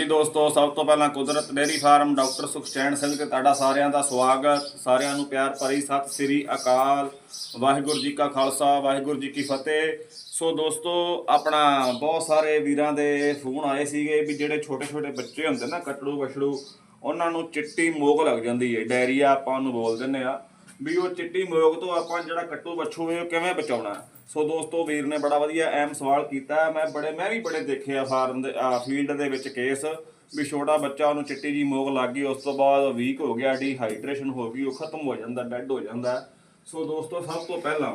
ਹਾਂਜੀ ਦੋਸਤੋ, ਸਭ ਤੋਂ ਪਹਿਲਾਂ Kudrat dairy farm doctor Sukhchain Singh ਤੇ ਤੁਹਾਡਾ ਸਾਰਿਆਂ ਦਾ ਸਵਾਗਤ। ਸਾਰਿਆਂ ਨੂੰ ਪਿਆਰ ਭਰੀ ਸਤਿ ਸ੍ਰੀ ਅਕਾਲ। ਵਾਹਿਗੁਰੂ ਜੀ ਕਾ ਖਾਲਸਾ, ਵਾਹਿਗੁਰੂ ਜੀ ਕੀ ਫਤਿਹ। ਸੋ ਦੋਸਤੋ, ਆਪਣਾ ਬਹੁਤ ਸਾਰੇ ਵੀਰਾਂ ਦੇ ਫੋਨ ਆਏ ਸੀਗੇ ਵੀ ਜਿਹੜੇ ਛੋਟੇ ਛੋਟੇ ਬੱਚੇ ਹੁੰਦੇ ਨਾ, ਕਟੜੂ ਬਛੜੂ, ਉਹਨਾਂ ਨੂੰ ਚਿੱਟੀ ਮੋਗ ਲੱਗ ਜਾਂਦੀ ਹੈ ਡਾਇਰੀਆ ਆਪਾਂ ਉਹਨੂੰ ਬੋਲ ਦਿੰਦੇ ਆ ਵੀ ਉਹ ਚਿੱਟੀ ਮੋਗ ਤੋਂ ਆਪਾਂ ਜਿਹੜਾ ਕੱਟੂ ਬੱਛੂ ਹੈ ਕਿਵੇਂ ਬਚਾਉਣਾ? ਸੋ ਦੋਸਤੋ, ਵੀਰ ਨੇ ਬੜਾ ਵਧੀਆ ਅਹਿਮ ਸਵਾਲ ਕੀਤਾ। ਮੈਂ ਬੜੇ ਮੈਂ ਵੀ ਬੜੇ ਦੇਖੇ ਆ ਫਾਰਮ ਦੇ ਫੀਲਡ ਦੇ ਵਿੱਚ ਕੇਸ ਵੀ ਛੋਟਾ ਬੱਚਾ ਉਹਨੂੰ ਚਿੱਟੀ ਜੀ ਮੋਗ ਲੱਗ ਗਈ, ਉਸ ਤੋਂ ਬਾਅਦ ਵੀਕ ਹੋ ਗਿਆ, ਡੀਹਾਈਡਰੇਸ਼ਨ ਹੋ ਗਈ, ਉਹ ਖਤਮ ਹੋ ਜਾਂਦਾ, ਡੈੱਡ ਹੋ ਜਾਂਦਾ। ਸੋ ਦੋਸਤੋ, ਸਭ ਤੋਂ ਪਹਿਲਾਂ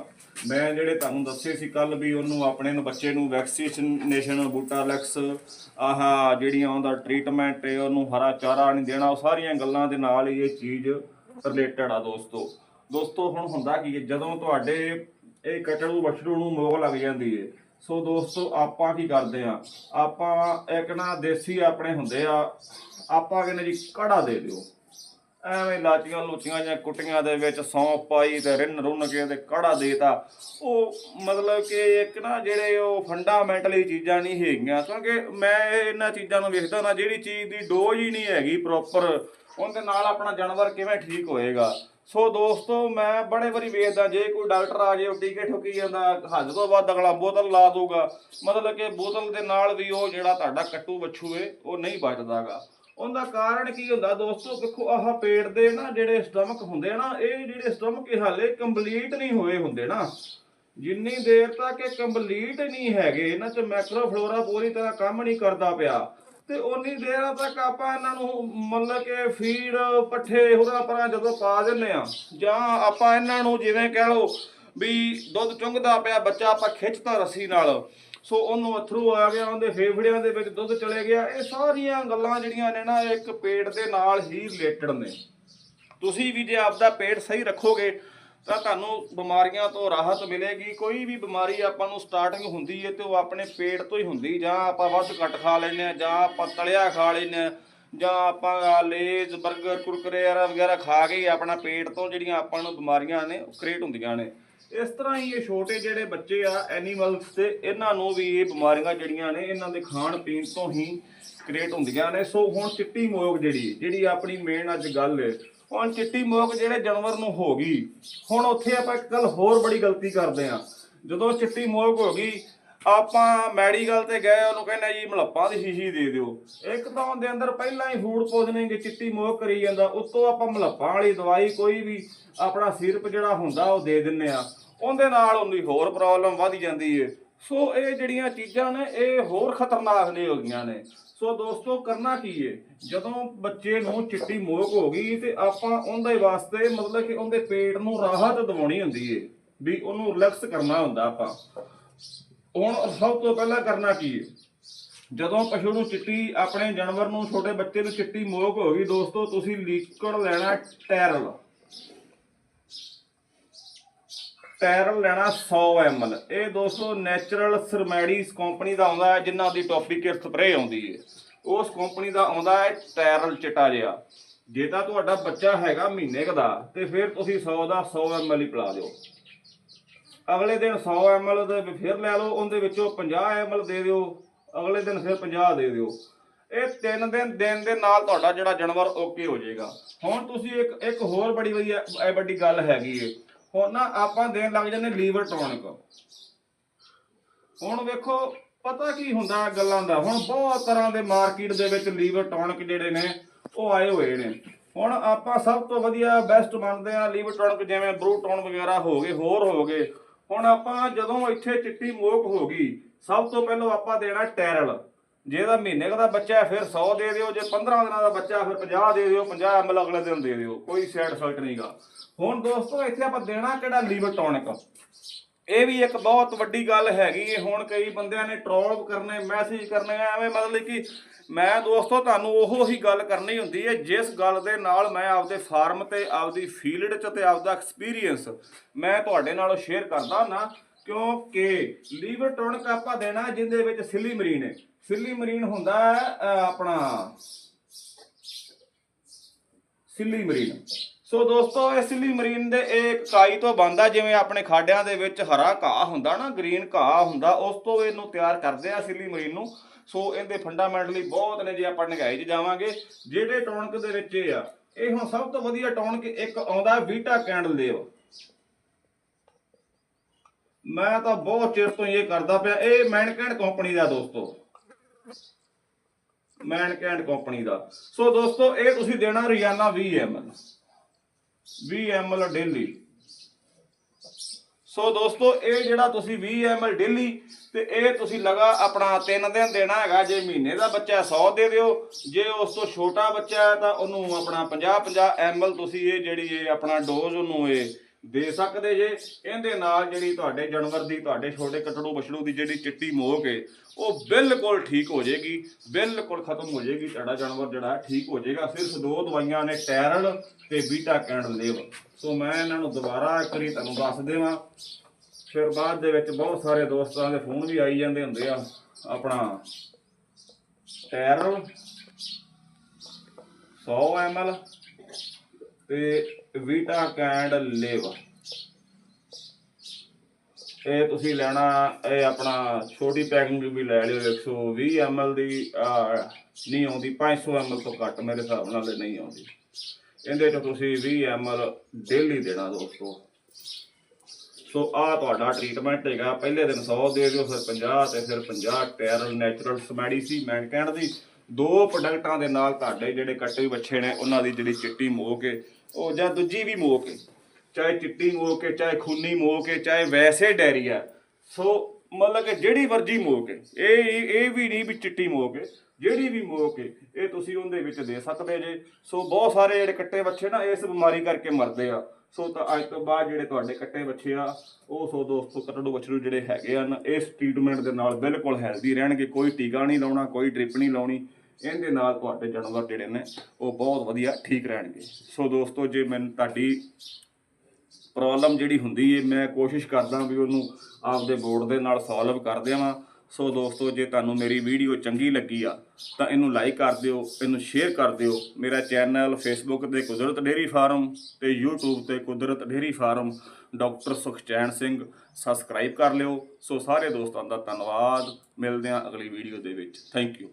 ਮੈਂ ਜਿਹੜੇ ਤੁਹਾਨੂੰ ਦੱਸੇ ਸੀ ਕੱਲ ਵੀ ਉਹਨੂੰ ਆਪਣੇ ਨੂੰ ਬੱਚੇ ਨੂੰ ਵੈਕਸੀਨੇਸ਼ਨ ਬੂਟਾਲੈਕਸ ਆਹ ਜਿਹੜੀਆਂ ਉਹਦਾ ਟ੍ਰੀਟਮੈਂਟ ਹੈ, ਉਹਨੂੰ ਹਰਾ ਚਾਰਾ ਨਹੀਂ ਦੇਣਾ, ਉਹ ਸਾਰੀਆਂ ਗੱਲਾਂ ਦੇ ਨਾਲ ਹੀ ਇਹ ਚੀਜ਼ ਰਿਲੇਟਡ ਆ ਦੋਸਤੋ। ਦੋਸਤੋ, ਹੁਣ ਹੁੰਦਾ ਕੀ ਜਦੋਂ ਤੁਹਾਡੇ ਇਹ ਕਟੜੂ ਬਛੜੂ ਨੂੰ ਮੋਹ ਲੱਗ ਜਾਂਦੀ ਹੈ ਸੋ ਦੋਸਤੋ, ਆਪਾਂ ਕੀ ਕਰਦੇ ਆ? ਆਪਾਂ ਇੱਕ ਨਾ ਦੇਸੀ ਆਪਣੇ ਹੁੰਦੇ ਆ, ਆਪਾਂ ਕਹਿੰਦੇ ਜੀ ਕੜਾ ਦੇ ਦਿਓ। ਐਵੇਂ ਲਾਚੀਆਂ ਲੂਚੀਆਂ ਜਾਂ ਕੁੱਟੀਆਂ ਦੇ ਵਿੱਚ ਸੌਂਫ ਪਾਈ ਤੇ ਰਿੰਨ ਰੁੰਨ ਕੇ ਤੇ ਕੜਾ ਦੇਤਾ। ਉਹ ਮਤਲਬ ਕਿ ਇੱਕ ਨਾ ਜਿਹੜੇ ਉਹ ਫੰਡਾਮੈਂਟਲੀ ਚੀਜ਼ਾਂ ਨਹੀਂ ਹੈਗੀਆਂ, ਕਿਉਂਕਿ ਮੈਂ ਇਹਨਾਂ ਚੀਜ਼ਾਂ ਨੂੰ ਵੇਖਦਾ ਨਾ, ਜਿਹੜੀ ਚੀਜ਼ ਦੀ ਡੋਜ਼ ਹੀ ਨਹੀਂ ਹੈਗੀ ਪ੍ਰੋਪਰ ਉਹਦੇ ਨਾਲ ਆਪਣਾ ਜਾਨਵਰ ਕਿਵੇਂ ਠੀਕ ਹੋਏਗਾ। ਸੋ ਦੋਸਤੋ, ਮੈਂ ਬੜੇ ਵਾਰੀ ਵੇਖਦਾ, ਜੇ ਕੋਈ ਡਾਕਟਰ ਆ ਜੇ, ਉਹ ਟੀਕੇ ਠੋਕੀ ਜਾਂਦਾ, ਹੱਦ ਤੋਂ ਵੱਧ ਅਗਲਾ ਬੋਤਲ ਲਾ ਦੂਗਾ ਮਤਲਬ ਕਿ ਬੋਤਲ ਦੇ ਨਾਲ ਵੀ ਉਹ ਜਿਹੜਾ ਤੁਹਾਡਾ ਕੱਟੂ ਬੱਛੂ ਏ, ਉਹ ਨਹੀਂ ਬਚਦਾਗਾ। ਉਹਦਾ ਕਾਰਨ ਕੀ ਹੁੰਦਾ ਦੋਸਤੋ ਵੇਖੋ ਆਹ ਪੇਟ ਦੇ ਨਾ ਜਿਹੜੇ ਸਟਮਕ ਹੁੰਦੇ ਆ ਨਾ, ਇਹ ਜਿਹੜੇ ਸਟਮਕ ਇਹ ਹਾਲੇ ਕੰਪਲੀਟ ਨਹੀਂ ਹੋਏ ਹੁੰਦੇ ਨਾ। ਜਿੰਨੀ ਦੇਰ ਤੱਕ ਇਹ ਕੰਪਲੀਟ ਨਹੀਂ ਹੈਗੇ, ਇਹਨਾਂ ਚ ਮੈਕਰੋਫਲੋਰਾ ਪੂਰੀ ਤਰ੍ਹਾਂ ਕੰਮ ਨਹੀਂ ਕਰਦਾ ਪਿਆ। ਤੇ ਉਨੀ ਦੇਰ ਤੱਕ ਆਪਾਂ ਇਹਨਾਂ ਨੂੰ ਮਤਲਬ ਕਿ ਫੀਡ, ਪੱਠੇ ਹੋਰਾਂ ਪਰਾਂ ਜਦੋਂ ਪਾ ਦਿੰਨੇ ਆ ਜਾਂ ਆਪਾਂ ਇਹਨਾਂ ਨੂੰ ਜਿਵੇਂ ਕਹਿ ਲਓ ਵੀ ਦੁੱਧ ਚੁੰਗਦਾ ਪਿਆ, ਬੱਚਾ ਆਪਾਂ ਖਿੱਚਤਾ ਰੱਸੀ ਨਾਲ। ਸੋ ਉਹਨੂੰ ਅਥਰੂ ਆ ਗਿਆ, ਉਹਦੇ ਫੇਫੜਿਆਂ ਦੇ ਵਿੱਚ ਦੁੱਧ ਚਲੇ ਗਿਆ। ਇਹ ਸਾਰੀਆਂ ਗੱਲਾਂ ਜਿਹੜੀਆਂ ਨੇ ਨਾ ਇੱਕ ਪੇਟ ਦੇ ਨਾਲ ਹੀ ਰਿਲੇਟਡ ਨੇ। ਤੁਸੀਂ ਵੀ ਜੇ ਆਪਦਾ ਪੇਟ ਸਹੀ ਰੱਖੋਗੇ ਤਾਂ ਤੁਹਾਨੂੰ ਬਿਮਾਰੀਆਂ ਤੋਂ ਰਾਹਤ ਮਿਲੇਗੀ। ਕੋਈ ਵੀ ਬਿਮਾਰੀ ਆਪਾਂ ਨੂੰ ਸਟਾਰਟਿੰਗ ਹੁੰਦੀ ਹੈ ਤੇ ਉਹ ਆਪਣੇ ਪੇਟ ਤੋਂ ਹੀ ਹੁੰਦੀ। ਜਾਂ ਆਪਾਂ ਵੱਧ ਘੱਟ ਖਾ ਲੈਂਦੇ ਆ ਜਾਂ ਆਪਾਂ ਤਲਿਆ ਖਾ ਲੈਂਦੇ ਆ ਜਾਂ ਆਪਾਂ ਲੇਜ਼ 버ਗਰ ਕੁਰਕਰੇ ਵਗੈਰਾ ਖਾ ਕੇ ਹੀ ਆਪਣਾ ਪੇਟ ਤੋਂ ਜਿਹੜੀਆਂ ਆਪਾਂ ਨੂੰ ਬਿਮਾਰੀਆਂ ਨੇ, ਉਹ ਕ੍ਰੀਏਟ ਹੁੰਦੀਆਂ ਨੇ। ਇਸ ਤਰ੍ਹਾਂ ਹੀ ਇਹ ਛੋਟੇ ਜਿਹੜੇ ਬੱਚੇ ਆ ਐਨੀਮਲਸ ਤੇ, ਇਹਨਾਂ ਨੂੰ ਵੀ ਇਹ ਬਿਮਾਰੀਆਂ ਜਿਹੜੀਆਂ ਨੇ, ਇਹਨਾਂ ਦੇ ਖਾਣ ਪੀਣ ਤੋਂ ਹੀ ਕ੍ਰੀਏਟ ਹੁੰਦੀਆਂ ਨੇ। ਸੋ ਹੁਣ ਚਿੱਟੀ ਮੋਗ ਜਿਹੜੀ ਜਿਹੜੀ ਆਪਣੀ ਮੇਨ ਅੱਜ ਗੱਲ ਹੁਣ ਚਿੱਟੀ ਮੋਗ ਜਿਹੜੇ ਜਾਨਵਰ ਨੂੰ ਹੋ ਗਈ। ਹੁਣ ਉੱਥੇ ਆਪਾਂ ਇੱਕ ਗੱਲ ਹੋਰ ਬੜੀ ਗਲਤੀ ਕਰਦੇ ਆ ਜਦੋਂ ਚਿੱਟੀ ਮੋਗ ਹੋ ਗਈ, ਆਪਾਂ ਮੈਡੀਕਲ ਤੇ ਗਏ, ਉਹਨੂੰ ਕਹਿੰਦੇ ਜੀ ਮਲੱਪਾਂ ਦੀ ਸ਼ੀਸ਼ੀ ਦੇ ਦਿਓ। ਇੱਕ ਤਾਂ ਉਹਦੇ ਅੰਦਰ ਪਹਿਲਾਂ ਹੀ ਫੂਡ ਪੋਇਜ਼ਨਿੰਗ ਚਿੱਟੀ ਮੋਗ ਕਰੀ ਜਾਂਦਾ, ਉੱਤੋਂ ਆਪਾਂ ਮਲੱਪਾਂ ਵਾਲੀ ਦਵਾਈ ਕੋਈ ਵੀ ਆਪਣਾ ਸਿਰਪ ਜਿਹੜਾ ਹੁੰਦਾ, ਉਹ ਦੇ ਦਿੰਨੇ ਆ ਉਹਦੇ ਨਾਲ ਉਹਦੀ ਹੋਰ ਪ੍ਰੋਬਲਮ ਵੱਧ ਜਾਂਦੀ ਏ। ਸੋ ਇਹ ਜਿਹੜੀਆਂ ਚੀਜ਼ਾਂ ਨੇ, ਇਹ ਹੋਰ ਖਤਰਨਾਕ ਨੇ ਹੋ ਗਈਆਂ ਨੇ। ਸੋ ਦੋਸਤੋ, ਕਰਨਾ ਕੀ ਏ? ਜਦੋਂ ਬੱਚੇ ਨੂੰ ਚਿੱਟੀ ਮੋਹਕ ਹੋ ਗਈ ਤੇ ਆਪਾਂ ਉਹਦੇ ਵਾਸਤੇ ਮਤਲਬ ਕਿ ਉਹਦੇ ਪੇਟ ਨੂੰ ਰਾਹਤ ਦਿਵਾਉਣੀ ਹੁੰਦੀ ਏ, ਵੀ ਉਹਨੂੰ ਰਿਲੈਕਸ ਕਰਨਾ ਹੁੰਦਾ ਆਪਾਂ। ਹੁਣ ਸਭ ਤੋਂ ਪਹਿਲਾਂ ਕਰਨਾ ਕੀ ਏ? ਜਦੋਂ ਪਸ਼ੂ ਨੂੰ ਚਿੱਟੀ, ਆਪਣੇ ਜਾਨਵਰ ਨੂੰ, ਛੋਟੇ ਬੱਚੇ ਨੂੰ ਚਿੱਟੀ ਮੋਹਕ ਹੋ ਗਈ, ਦੋਸਤੋ, ਤੁਸੀਂ ਲਿਕਵਿਡ ਲੈਣਾ ਟੈਰਲ। ਟੈਰਲ ਲੈਣਾ 100 ml ਇਹ ਦੋਸਤੋ ਨੈਚੁਰਲ ਸਰਮੈਡੀਸ ਕੰਪਨੀ ਦਾ ਆਉਂਦਾ ਹੈ, ਜਿਨ੍ਹਾਂ ਦੀ ਟੌਪਿਕ ਸਪਰੇ ਆਉਂਦੀ ਹੈ। ਉਸ ਕੰਪਨੀ ਦਾ ਆਉਂਦਾ ਹੈ ਟਾਇਰਲ ਚਿੱਟਾ ਜਿਹਾ। ਜੇ ਤਾਂ ਤੁਹਾਡਾ ਬੱਚਾ ਹੈਗਾ ਮਹੀਨੇ ਕ ਦਾ, ਤੇ ਫਿਰ ਤੁਸੀਂ 100 ਦਾ 100 ml ਹੀ ਪਿਲਾ ਦਿਓ। ਅਗਲੇ ਦਿਨ 100 ml ਦੇ ਫਿਰ ਲੈ ਲਓ, ਉਹਦੇ ਵਿੱਚੋਂ 50 ml ਦੇ ਦਿਓ। ਅਗਲੇ ਦਿਨ ਫਿਰ 50 ਦੇ ਦਿਓ। ਇਹ ਤਿੰਨ ਦਿਨ ਦਿਨ ਦੇ ਨਾਲ ਤੁਹਾਡਾ ਜਿਹੜਾ ਜਾਨਵਰ ਓਕੇ ਹੋ ਜਾਏਗਾ। ਹੁਣ ਤੁਸੀਂ ਇੱਕ ਇੱਕ ਹੋਰ ਬੜੀ ਵਧੀਆ ਵੱਡੀ ਗੱਲ ਹੈਗੀ ਏ। ਹੁਣ ਨਾ ਆਪਾਂ ਦੇਣ ਲੱਗ ਜਾਂਦੇ ਲੀਵਰ ਟੌਨਿਕ। ਹੁਣ ਵੇਖੋ, ਪਤਾ ਕੀ ਹੁੰਦਾ ਗੱਲਾਂ ਦਾ? ਹੁਣ ਬਹੁਤ ਤਰ੍ਹਾਂ ਦੇ ਮਾਰਕੀਟ ਦੇ ਵਿੱਚ ਲੀਵਰ ਟੌਨਿਕ ਜਿਹੜੇ ਨੇ, ਉਹ ਆਏ ਹੋਏ ਨੇ। ਹੁਣ ਆਪਾਂ ਸਭ ਤੋਂ ਵਧੀਆ, ਬੈਸਟ ਮੰਨਦੇ ਆ ਲੀਵਰ ਟੌਨਿਕ ਜਿਵੇਂ ਬਰੂਟੌਨ ਵਗੈਰਾ ਹੋ ਗਏ, ਹੋਰ ਹੋ ਗਏ। ਹੁਣ ਆਪਾਂ ਜਦੋਂ ਇੱਥੇ ਚਿੱਟੀ ਮੋਕ ਹੋ ਗਈ, ਸਭ ਤੋਂ ਪਹਿਲਾਂ ਆਪਾਂ ਦੇਣਾ ਟੈਰਲ। ਜੇ ਇਹਦਾ ਮਹੀਨੇ ਦਾ ਬੱਚਾ ਹੈ, ਫਿਰ 100 ਦੇ ਦਿਓ, ਜੇ 15 ਦਿਨਾਂ ਦਾ ਬੱਚਾ ਫਿਰ 50 ਦੇ ਦਿਓ 50 ml ਅਗਲੇ ਦਿਨ ਦੇ ਦਿਓ, ਕੋਈ ਸਾਈਡ ਇਫੈਕਟ ਨਹੀਂਗਾ ਹੁਣ ਦੋਸਤੋ, ਇੱਥੇ ਆਪਾਂ ਦੇਣਾ ਕਿਹੜਾ ਲੀਵਰ ਟੌਨਿਕ ਇਹ ਵੀ ਇੱਕ ਬਹੁਤ ਵੱਡੀ ਗੱਲ ਹੈਗੀ ਹੈ ਹੁਣ ਕਈ ਬੰਦਿਆਂ ਨੇ ਟ੍ਰੋਲ ਕਰਨੇ ਮੈਸੇਜ ਕਰਨੇ, ਐਵੇਂ ਮਤਲਬ ਕਿ ਮੈਂ ਦੋਸਤੋ, ਤੁਹਾਨੂੰ ਉਹੋ ਹੀ ਗੱਲ ਕਰਨੀ ਹੁੰਦੀ ਹੈ ਜਿਸ ਗੱਲ ਦੇ ਨਾਲ ਮੈਂ ਆਪਦੇ ਫਾਰਮ ਤੇ, ਆਪਦੀ ਫੀਲਡ 'ਚ ਤੇ ਆਪਦਾ ਐਕਸਪੀਰੀਅੰਸ ਮੈਂ ਤੁਹਾਡੇ ਨਾਲ ਸ਼ੇਅਰ ਕਰਦਾ ਨਾ ਕਿਉਂਕਿ ਲੀਵਰ ਟੌਨਿਕ ਆਪਾਂ ਦੇਣਾ ਜਿਹਦੇ ਵਿੱਚ ਸਿਲੀ ਮਰੀਨ ਹੈ। ਸਿਲੀ ਮਰੀਨ ਹੁੰਦਾ ਹੈ, ਆਪਣਾ ਸਿੱਲੀ ਮਰੀਨ। ਸੋ ਦੋਸਤੋ ਇਹ ਸਿਲੀ ਮਰੀਨ ਦੇ ਇਹ ਇਕਾਈ ਤੋਂ ਬਣਦਾ ਜਿਵੇਂ ਆਪਣੇ ਖਾਡਿਆਂ ਦੇ ਵਿੱਚ ਹਰਾ ਘਾਹ ਹੁੰਦਾ ਨਾ ਗ੍ਰੀਨ ਘਾਹ ਹੁੰਦਾ ਉਸ ਤੋਂ ਇਹਨੂੰ ਤਿਆਰ ਕਰਦੇ ਆ ਸਿੱਲੀ ਮਰੀਨ ਨੂੰ। ਸੋ ਇਹਦੇ ਫੰਡਾਮੈਂਟਲੀ ਬਹੁਤ ਨੇ ਜੇ ਆਪਾਂ ਨਿਗਾਹੀ 'ਚ ਜਾਵਾਂਗੇ। ਜਿਹੜੇ ਟੌਨਕ ਦੇ ਵਿੱਚ ਇਹ ਆ ਇਹ ਹੁਣ ਸਭ ਤੋਂ ਵਧੀਆ ਟੌਨਕ ਇੱਕ ਆਉਂਦਾ ਵੀਟਾ ਕੈਂਡਲ ਦੇਵ ਮੈਂ ਤਾਂ ਬਹੁਤ ਚਿਰ ਤੋਂ ਇਹ ਕਰਦਾ ਪਿਆ, ਇਹ ਮੈਨ ਮੈਨਕੈਂਡ ਕੰਪਨੀ ਦਾ ਦੋਸਤੋ। ਮੈਨ ਮੈਨਕੈਂਡ ਕੰਪਨੀ ਦਾ। ਸੋ ਦੋਸਤੋ, ਇਹ ਤੁਸੀਂ ਦੇਣਾ ਰੋਜ਼ਾਨਾ 20 ml 20 ml ਡੇਲੀ ਸੋ ਦੋਸਤੋ, ਇਹ ਜਿਹੜਾ ਤੁਸੀਂ 20 ml ਡੇਲੀ ਤੇ ਇਹ ਤੁਸੀਂ ਲਗਾ ਆਪਣਾ 3 ਦਿਨ ਦੇਣਾ ਹੈਗਾ, ਜੇ ਮਹੀਨੇ ਦਾ ਬੱਚਾ 100 ਦੇ ਦਿਓ। ਜੇ ਉਸ ਤੋਂ ਛੋਟਾ ਬੱਚਾ ਹੈ, ਤਾਂ ਉਹਨੂੰ ਆਪਣਾ 50 50 ml ਤੁਸੀਂ ਇਹ ਜਿਹੜੀ ਇਹ ਆਪਣਾ ਡੋਜ਼ ਉਹਨੂੰ ਇਹ ਦੇ ਸਕਦੇ ਜੇ। ਇਹਦੇ ਨਾਲ ਜਿਹੜੀ ਤੁਹਾਡੇ ਜਾਨਵਰ ਦੀ, ਤੁਹਾਡੇ ਛੋਟੇ ਕਟੜੂ ਬਛੜੂ ਦੀ ਜਿਹੜੀ ਚਿੱਟੀ ਮੋਕ ਹੈ ਉਹ ਬਿਲਕੁਲ ਠੀਕ ਹੋ ਜਾਏਗੀ ਬਿਲਕੁਲ ਖਤਮ ਹੋ ਜਾਏਗੀ ਤੁਹਾਡਾ ਜਾਨਵਰ ਜਿਹੜਾ ਠੀਕ ਹੋ ਜਾਏਗਾ ਸਿਰਫ ਦੋ ਦਵਾਈਆਂ ਨੇ, ਟੈਰਲ ਤੇ ਬੀਟਾ ਕੈਂਡਲ ਲੇਵ ਸੋ ਮੈਂ ਇਹਨਾਂ ਨੂੰ ਦੁਬਾਰਾ ਇੱਕ ਵਾਰੀ ਤੁਹਾਨੂੰ ਦੱਸ ਦੇਵਾਂ। ਫਿਰ ਬਾਅਦ ਦੇ ਵਿੱਚ ਬਹੁਤ ਸਾਰੇ ਦੋਸਤਾਂ ਦੇ ਫੋਨ ਵੀ ਆਈ ਜਾਂਦੇ ਹੁੰਦੇ ਆ। ਆਪਣਾ ਟੈਰਲ 100 ml ਤੇ ਵੀਟਾ ਕੈਂਡ ਲੇਵ ਇਹ ਤੁਸੀਂ ਲੈਣਾ ਇਹ ਆਪਣਾ ਛੋਟੀ ਪੈਕਿੰਗ ਵੀ ਲੈ ਲਿਓ 120 ml ਦੀ ਆਹ, ਨਹੀਂ ਆਉਂਦੀ 500 ml ਤੋਂ ਘੱਟ ਮੇਰੇ ਹਿਸਾਬ ਨਾਲ ਇਹ ਨਹੀਂ ਆਉਂਦੀ। ਇਹਦੇ ਚ ਤੁਸੀਂ 20 ml ਡੇਲੀ ਦੇਣਾ ਦੋਸਤੋ। ਸੋ ਆ ਤੁਹਾਡਾ ਟ੍ਰੀਟਮੈਂਟ ਹੈਗਾ। ਪਹਿਲੇ ਦਿਨ 100 ਦੇ ਦਿਓ ਫਿਰ 50 ਤੇ ਫਿਰ 50 ਟੈਰਲ ਨੈਚੁਰਲ ਮੈਡੀਸੀ ਮੈਨਕੈਂਡ ਦੀ। ਦੋ ਪ੍ਰੋਡਕਟਾਂ ਦੇ ਨਾਲ ਤੁਹਾਡੇ ਜਿਹੜੇ ਕੱਟੇ ਬੱਚੇ ਨੇ, ਉਹਨਾਂ ਦੀ ਜਿਹੜੀ ਚਿੱਟੀ ਮੋਹ ਕੇ ਉਹ ਜਾਂ ਦੂਜੀ ਵੀ ਮੋਹ ਕੇ ਚਾਹੇ ਚਿੱਟੀ ਮੋਹ ਕੇ ਚਾਹੇ ਖੂਨੀ ਮੋਹ ਕੇ ਚਾਹੇ ਵੈਸੇ ਡੈਰੀਆ ਸੋ ਮਤਲਬ ਕਿ ਜਿਹੜੀ ਵਰਜੀ ਮੋਹ ਕੇ ਇਹ ਇਹ ਵੀ ਨਹੀਂ ਵੀ ਚਿੱਟੀ ਮੋਹ ਕੇ ਜਿਹੜੀ ਵੀ ਮੋਹ ਕੇ ਇਹ ਤੁਸੀਂ ਉਹਦੇ ਵਿੱਚ ਦੇ ਸਕਦੇ ਜੇ। ਸੋ ਬਹੁਤ ਸਾਰੇ ਜਿਹੜੇ ਕੱਟੇ ਬੱਚੇ ਨਾ ਇਸ ਬਿਮਾਰੀ ਕਰਕੇ ਮਰਦੇ ਆ। ਸੋ ਤਾਂ ਅੱਜ ਤੋਂ ਬਾਅਦ ਜਿਹੜੇ ਤੁਹਾਡੇ ਕੱਟੇ ਬੱਚੇ ਆ, ਉਹ ਸੋ ਦੋਸਤੋ ਕੱਟੜੂ ਬੱਛੜੂ ਜਿਹੜੇ ਹੈਗੇ ਹਨ, ਇਸ ਟ੍ਰੀਟਮੈਂਟ ਦੇ ਨਾਲ ਬਿਲਕੁਲ ਹੈਲਦੀ ਰਹਿਣਗੇ, ਕੋਈ ਟੀਕਾ ਨਹੀਂ ਲਾਉਣਾ, ਕੋਈ ਡ੍ਰਿਪ ਨਹੀਂ ਲਾਉਣੀ। ਇਹਦੇ ਨਾਲ ਤੁਹਾਡੇ ਜਾਨਵਰ ਜਿਹੜੇ ਨੇ, ਉਹ ਬਹੁਤ ਵਧੀਆ ਠੀਕ ਰਹਿਣਗੇ। ਸੋ ਦੋਸਤੋ, ਜੇ ਮੈਨੂੰ ਤੁਹਾਡੀ ਪ੍ਰੋਬਲਮ ਜਿਹੜੀ ਹੁੰਦੀ ਹੈ ਮੈਂ ਕੋਸ਼ਿਸ਼ ਕਰਦਾ ਵੀ ਉਹਨੂੰ ਆਪਦੇ ਬੋਰਡ ਦੇ ਨਾਲ ਸੋਲਵ ਕਰ ਦੇਵਾਂ। ਸੋ ਦੋਸਤੋ, ਜੇ ਤੁਹਾਨੂੰ ਮੇਰੀ ਵੀਡੀਓ ਚੰਗੀ ਲੱਗੀ ਆ, ਤਾਂ ਇਹਨੂੰ ਲਾਈਕ ਕਰ ਦਿਓ, ਇਹਨੂੰ ਸ਼ੇਅਰ ਕਰ ਦਿਓ। ਮੇਰਾ ਚੈਨਲ ਫੇਸਬੁੱਕ ਤੇ ਕੁਦਰਤ ਡੇਰੀ ਫਾਰਮ ਤੇ YouTube ਤੇ Kudrat dairy farm, doctor Sukhchain Singh subscribe ਕਰ ਲਿਓ। ਸੋ ਸਾਰੇ ਦੋਸਤਾਂ ਦਾ ਧੰਨਵਾਦ। ਮਿਲਦੇ ਹਾਂ ਅਗਲੀ ਵੀਡੀਓ ਦੇ ਵਿੱਚ। Thank you